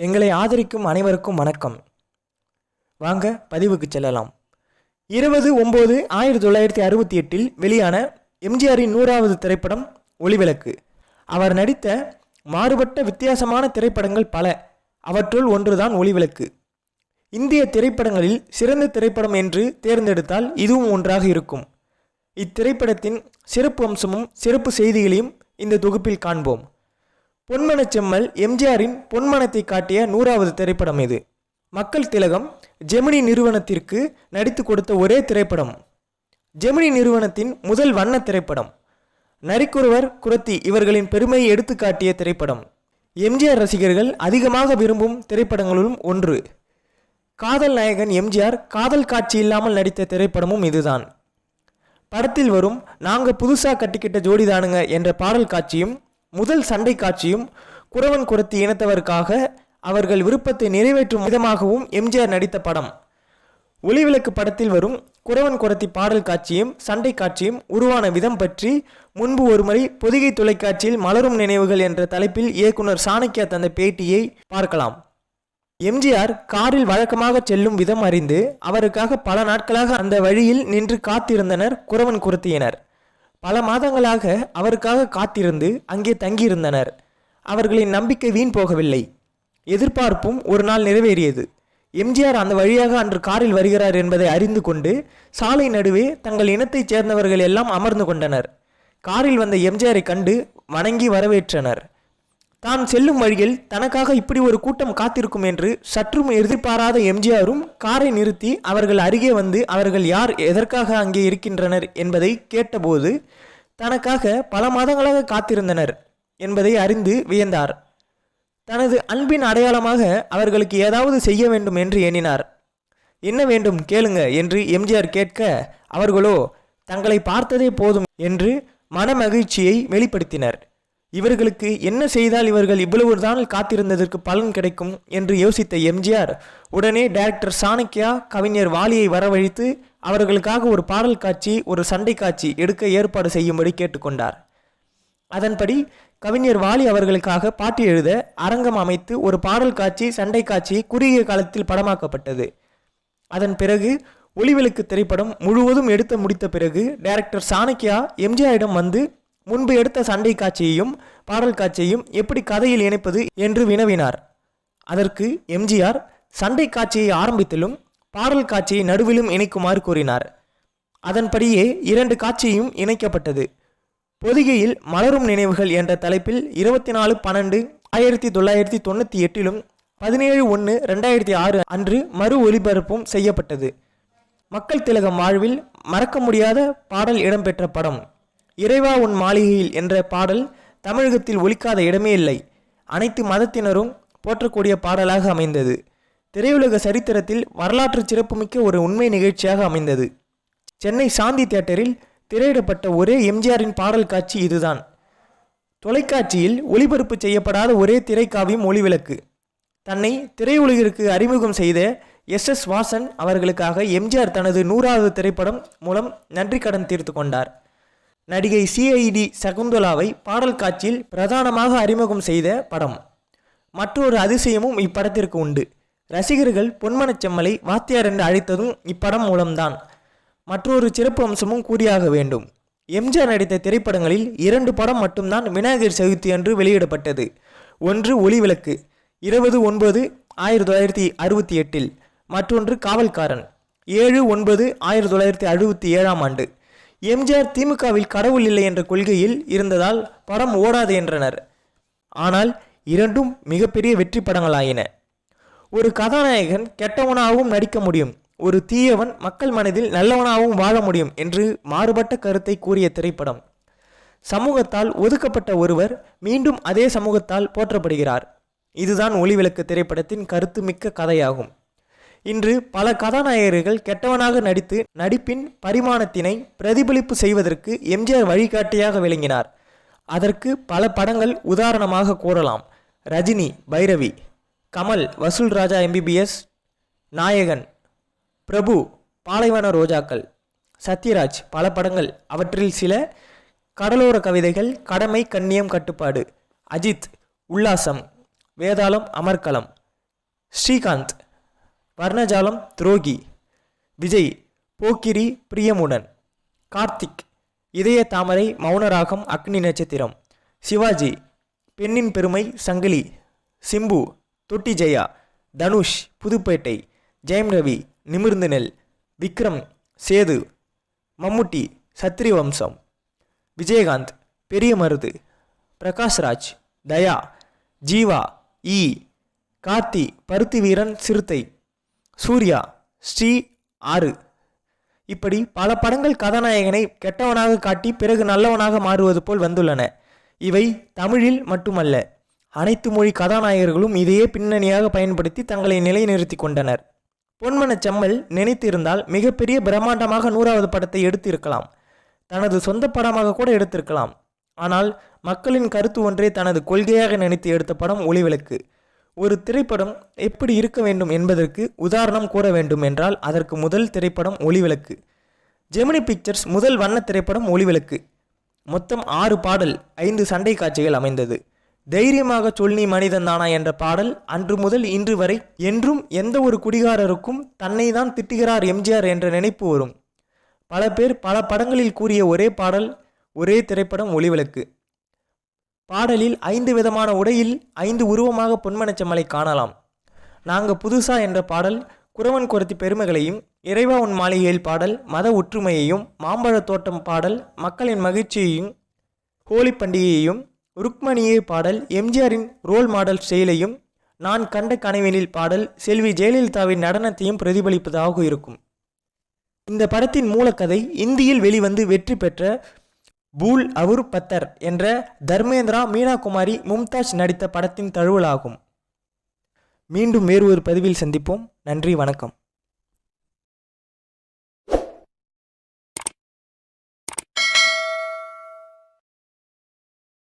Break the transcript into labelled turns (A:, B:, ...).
A: எங்களை ஆதரிக்கும் அனைவருக்கும் வணக்கம். வாங்க பதிவுக்கு செல்லலாம். இருபது ஒம்பது ஆயிரத்தி தொள்ளாயிரத்தி அறுபத்தி எட்டில் வெளியான எம்ஜிஆரின் நூறாவது திரைப்படம் ஒளிவிளக்கு. அவர் நடித்த மாறுபட்ட வித்தியாசமான திரைப்படங்கள் பல. அவற்றுள் ஒன்றுதான் ஒளிவிளக்கு. இந்திய திரைப்படங்களில் சிறந்த திரைப்படம் என்று தேர்ந்தெடுத்தால் இதுவும் ஒன்றாக இருக்கும். இத்திரைப்படத்தின் சிறப்பு அம்சமும் சிறப்பு செய்திகளையும் இந்த தொகுப்பில் காண்போம். பொன்மனச் செம்மல் எம்ஜிஆரின் பொன்மனத்தை காட்டிய நூறாவது திரைப்படம் இது. மக்கள் திலகம் ஜெமினி நிறுவனத்திற்கு நடித்து கொடுத்த ஒரே திரைப்படம். ஜெமினி நிறுவனத்தின் முதல் வண்ண திரைப்படம். நரிக்குருவர் குரத்தி இவர்களின் பெருமையை எடுத்து காட்டிய திரைப்படம். எம்ஜிஆர் ரசிகர்கள் அதிகமாக விரும்பும் திரைப்படங்களும் ஒன்று. காதல் நாயகன் எம்ஜிஆர் காதல் காட்சி இல்லாமல் நடித்த திரைப்படமும் இதுதான். படத்தில் வரும் நாங்கள் புதுசாக கட்டிக்கிட்ட ஜோடிதானுங்க என்ற பாடல் காட்சியும் முதல் சண்டை காட்சியும் குறவன் குரத்தி இனத்தவருக்காக அவர்கள் விருப்பத்தை நிறைவேற்றும் விதமாகவும் எம்ஜிஆர் நடித்த படம். ஒளிவிளக்கு படத்தில் வரும் குறவன் குரத்தி பாடல் காட்சியும் சண்டை காட்சியும் உருவான விதம் பற்றி முன்பு ஒருமுறை பொதிகை தொலைக்காட்சியில் மலரும் நினைவுகள் என்ற தலைப்பில் இயக்குனர் சாணக்கியா தந்த பேட்டியை பார்க்கலாம். எம்ஜிஆர் காரில் வழக்கமாக செல்லும் விதம் அறிந்து அவருக்காக பல நாட்களாக அந்த வழியில் நின்று காத்திருந்தனர் குறவன் குரத்தியினர் பல மாதங்களாக அவருக்காக காத்திருந்து அங்கே தங்கியிருந்தனர். அவர்களின் நம்பிக்கை வீண் போகவில்லை. எதிர்பார்ப்பும் ஒரு நாள் நிறைவேறியது. எம்ஜிஆர் அந்த வழியாக அன்று காரில் வருகிறார் என்பதை அறிந்து கொண்டு சாலை நடுவே தங்கள் இனத்தைச் சேர்ந்தவர்கள் எல்லாம் அமர்ந்து கொண்டனர். காரில் வந்த எம்ஜிஆரை கண்டு வணங்கி வரவேற்றனர். தான் செல்லும் வழியில் தனக்காக இப்படி ஒரு கூட்டம் காத்திருக்கும் என்று சற்றும் எதிர்பாராத எம்ஜிஆரும் காரை நிறுத்தி அவர்கள் அருகே வந்து அவர்கள் யார் எதற்காக அங்கே இருக்கின்றனர் என்பதை கேட்டபோது தனக்காக பல மாதங்களாக காத்திருந்தனர் என்பதை அறிந்து வியந்தார். தனது அன்பின் அடையாளமாக அவர்களுக்கு ஏதாவது செய்ய வேண்டும் என்று எண்ணினார். என்ன வேண்டும் கேளுங்க என்று எம்ஜிஆர் கேட்க அவர்களோ தங்களை பார்த்ததே போதும் என்று மனமகிழ்ச்சியை வெளிப்படுத்தினர். இவர்களுக்கு என்ன செய்தால் இவர்கள் இவ்வளவு நாள் காத்திருந்ததற்கு பலன் கிடைக்கும் என்று யோசித்த எம்ஜிஆர் உடனே டைரக்டர் சாணக்கியா கவிஞர் வாலியை வரவழைத்து அவர்களுக்காக ஒரு பாடல் காட்சி ஒரு சண்டை காட்சி எடுக்க ஏற்பாடு செய்யும்படி கேட்டுக்கொண்டார். அதன்படி கவிஞர் வாலி அவர்களுக்காக பாட்டு எழுத அரங்கம் அமைத்து ஒரு பாடல் காட்சி சண்டை காட்சி குறுகிய காலத்தில் படமாக்கப்பட்டது. அதன் பிறகு ஒளிவிளக்கு திரைப்படம் முழுவதும் எடுத்து முடித்த பிறகு டைரக்டர் சாணக்கியா எம்ஜிஆரிடம் வந்து முன்பு எடுத்த சண்டை காட்சியையும் பாடல் காட்சியையும் எப்படி கதையில் இணைப்பது என்று வினவினார். அதற்கு எம்ஜிஆர் சண்டை காட்சியை ஆரம்பித்திலும் பாடல் காட்சியை நடுவிலும் இணைக்குமாறு கூறினார். அதன்படியே இரண்டு காட்சியும் இணைக்கப்பட்டது. பொதிகையில் மலரும் நினைவுகள் என்ற தலைப்பில் இருபத்தி நாலு பன்னெண்டு ஆயிரத்தி தொள்ளாயிரத்தி தொண்ணூற்றி எட்டிலும் பதினேழு ஒன்று ரெண்டாயிரத்தி ஆறு அன்று மறு ஒலிபரப்பும் செய்யப்பட்டது. மக்கள் திலகம் வாழ்வில் மறக்க முடியாத பாடல் இடம்பெற்ற படம். இறைவா உன் மாளிகையில் என்ற பாடல் தமிழகத்தில் ஒலிக்காத இடமே இல்லை. அனைத்து மதத்தினரும் போற்றக்கூடிய பாடலாக அமைந்தது. திரையுலக சரித்திரத்தில் வரலாற்று சிறப்புமிக்க ஒரு உண்மை நிகழ்ச்சியாக அமைந்தது. சென்னை சாந்தி தியேட்டரில் திரையிடப்பட்ட ஒரே எம்ஜிஆரின் பாடல் காட்சி இதுதான். தொலைக்காட்சியில் ஒளிபரப்பு செய்யப்படாத ஒரே திரைக்காவியம் ஒளிவிளக்கு. தன்னை திரையுலகிற்கு அறிமுகம் செய்த எஸ் எஸ் வாசன் அவர்களுக்காக எம்ஜிஆர் தனது நூறாவது திரைப்படம் மூலம் நன்றி கடன் தீர்த்து கொண்டார். நடிகை சிஐடி சகுந்தலாவை பாடல் காட்சியில் பிரதானமாக அறிமுகம் செய்த படம். மற்றொரு அதிசயமும் இப்படத்திற்கு உண்டு. ரசிகர்கள் பொன்மனச்செம்மலை வாத்தியார் என்று அழைத்ததும் இப்படம் மூலம்தான். மற்றொரு சிறப்பு அம்சமும் கூறியாக வேண்டும். எம்ஜிஆர் நடித்த திரைப்படங்களில் இரண்டு படம் மட்டும்தான் விநாயகர் சதுர்த்தி அன்று வெளியிடப்பட்டது. ஒன்று ஒளிவிளக்கு இருபது ஒன்பது ஆயிரத்தி தொள்ளாயிரத்தி அறுபத்தி எட்டில். மற்றொன்று காவல்காரன் ஏழு ஒன்பது ஆயிரத்தி தொள்ளாயிரத்தி அறுபத்தி ஏழாம் ஆண்டு. எம்ஜிஆர் திமுகவில் கடவுள் இல்லை என்ற கொள்கையில் இருந்ததால் படம் ஓடாது என்றனர். ஆனால் இரண்டும் மிகப்பெரிய வெற்றி படங்களாயின. ஒரு கதாநாயகன் கெட்டவனாகவும் நடிக்க முடியும் ஒரு தீயவன் மக்கள் மனதில் நல்லவனாகவும் வாழ முடியும் என்று மாறுபட்ட கருத்தை கூறிய திரைப்படம். சமூகத்தால் ஒதுக்கப்பட்ட ஒருவர் மீண்டும் அதே சமூகத்தால் போற்றப்படுகிறார். இதுதான் ஒளிவிளக்கு திரைப்படத்தின் கருத்துமிக்க கதையாகும். இன்று பல கதாநாயகர்கள் கெட்டவனாக நடித்து நடிப்பின் பரிமாணத்தினை பிரதிபலிப்பு செய்வதற்கு எம்ஜிஆர் வழிகாட்டியாக விளங்கினார். அதற்கு பல படங்கள் உதாரணமாக கூறலாம். ரஜினி பைரவி கமல் வசூல் ராஜா எம்பிபிஎஸ் நாயகன் பிரபு பாலைவன ரோஜாக்கள் சத்யராஜ் பல படங்கள். அவற்றில் சில கடலோர கவிதைகள் கடமை கண்ணியம் கட்டுப்பாடு அஜித் உல்லாசம் வேதாளம் அமர்கலம் ஸ்ரீகாந்த் வர்ணஜாலம் துரோகி விஜய் போக்கிரி பிரியமுடன் கார்த்திக் இதய தாமரை மௌனராகம் அக்னி நட்சத்திரம் சிவாஜி பெண்ணின் பெருமை சங்கிலி சிம்பு தொட்டி ஜெயா தனுஷ் புதுப்பேட்டை ஜெயம் ரவி நிமிர்ந்து நெல் விக்ரம் சேது மம்முட்டி சத்ரி வம்சம் விஜயகாந்த் பெரிய மருது பிரகாஷ்ராஜ் தயா ஜீவா ஈ கார்த்தி பருத்தி வீரன் சிறுத்தை. சூர்யா ஸ்ரீ ஆறு. இப்படி பல படங்கள் கதாநாயகனை கெட்டவனாக காட்டி பிறகு நல்லவனாக மாறுவது போல் வந்துள்ளன. இவை தமிழில் மட்டுமல்ல அனைத்து மொழி கதாநாயகர்களும் இதையே பின்னணியாக பயன்படுத்தி தங்களை நிலைநிறுத்தி கொண்டனர். பொன்மனச் செம்மல் நினைத்திருந்தால் மிகப்பெரிய பிரம்மாண்டமாக நூறாவது படத்தை எடுத்திருக்கலாம். தனது சொந்த படமாக கூட எடுத்திருக்கலாம். ஆனால் மக்களின் கருத்து ஒன்றே தனது கொள்கையாக நினைத்து எடுத்த படம் ஒளிவிளக்கு. ஒரு திரைப்படம் எப்படி இருக்க வேண்டும் என்பதற்கு உதாரணம் கூற வேண்டும் என்றால் அதற்கு முதல் திரைப்படம் ஒளிவிளக்கு. ஜெமினி பிக்சர்ஸ் முதல் வண்ண திரைப்படம் ஒளிவிளக்கு. மொத்தம் ஆறு பாடல் ஐந்து சண்டை காட்சிகள் அமைந்தது. தைரியமாக சொல் நீ மனிதன் தானா என்ற பாடல் அன்று முதல் இன்று வரை என்றும் எந்த ஒரு குடிகாரருக்கும் தன்னை தான் திட்டுகிறார் எம்ஜிஆர் என்ற நினைப்பு வரும். பல பேர் பல படங்களில் கூறிய ஒரே பாடல் ஒரே திரைப்படம் ஒளிவிளக்கு. பாடலில் ஐந்து விதமான உடையில் ஐந்து உருவமாக பொன்மனச்செம்மலை காணலாம். நாங்க புதுசா என்ற பாடல் குறவன் குரத்தி பெருமைகளையும் இறைவா உன் மாளிகையில் பாடல் மத ஒற்றுமையையும் மாம்பழத் தோட்டம் பாடல் மக்களின் மகிழ்ச்சியையும் ஹோலி பண்டிகையையும் ருக்மணியே பாடல் எம்ஜிஆரின் ரோல் மாடல் செயலையும் நான் கண்ட கனவினில் பாடல் செல்வி ஜெயலலிதாவின் நடனத்தையும் பிரதிபலிப்பதாக இருக்கும். இந்த படத்தின் மூலக்கதை இந்தியில் வெளிவந்து வெற்றி பெற்ற பூல் அவுர் பத்தர் என்ற தர்மேந்திரா மீனா குமாரி மும்தாஜ் நடித்த படத்தின் தழுவலாகும். மீண்டும் வேறு ஒரு பதிவில் சந்திப்போம். நன்றி வணக்கம்.